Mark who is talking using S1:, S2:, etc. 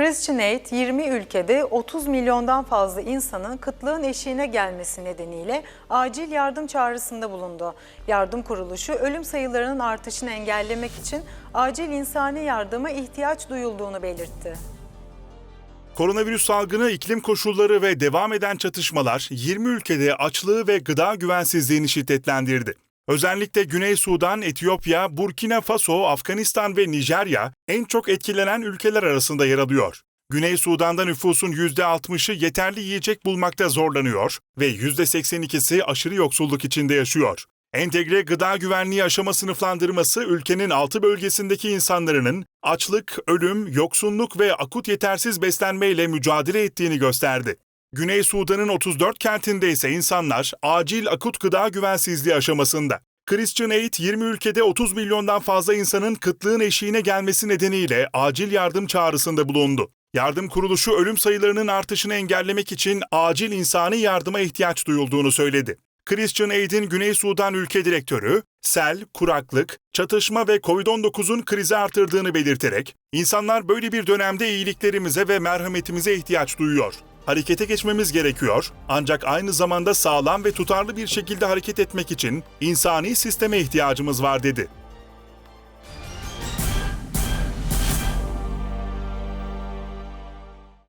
S1: Christian Aid 20 ülkede 30 milyondan fazla insanın kıtlığın eşiğine gelmesi nedeniyle acil yardım çağrısında bulundu. Yardım kuruluşu ölüm sayılarının artışını engellemek için acil insani yardıma ihtiyaç duyulduğunu belirtti.
S2: Koronavirüs salgını, iklim koşulları ve devam eden çatışmalar 20 ülkede açlığı ve gıda güvensizliğini şiddetlendirdi. Özellikle Güney Sudan, Etiyopya, Burkina Faso, Afganistan ve Nijerya en çok etkilenen ülkeler arasında yer alıyor. Güney Sudan'da nüfusun %60'ı yeterli yiyecek bulmakta zorlanıyor ve %82'si aşırı yoksulluk içinde yaşıyor. Entegre gıda güvenliği aşama sınıflandırması ülkenin 6 bölgesindeki insanların açlık, ölüm, yoksunluk ve akut yetersiz beslenmeyle mücadele ettiğini gösterdi. Güney Sudan'ın 34 kentinde ise insanlar acil akut gıda güvensizliği aşamasında. Christian Aid 20 ülkede 30 milyondan fazla insanın kıtlığın eşiğine gelmesi nedeniyle acil yardım çağrısında bulundu. Yardım kuruluşu ölüm sayılarının artışını engellemek için acil insani yardıma ihtiyaç duyulduğunu söyledi. Christian Aid'in Güney Sudan ülke direktörü, sel, kuraklık, çatışma ve Covid-19'un krizi artırdığını belirterek, insanlar böyle bir dönemde iyiliklerimize ve merhametimize ihtiyaç duyuyor. Harekete geçmemiz gerekiyor ancak aynı zamanda sağlam ve tutarlı bir şekilde hareket etmek için insani sisteme ihtiyacımız var dedi.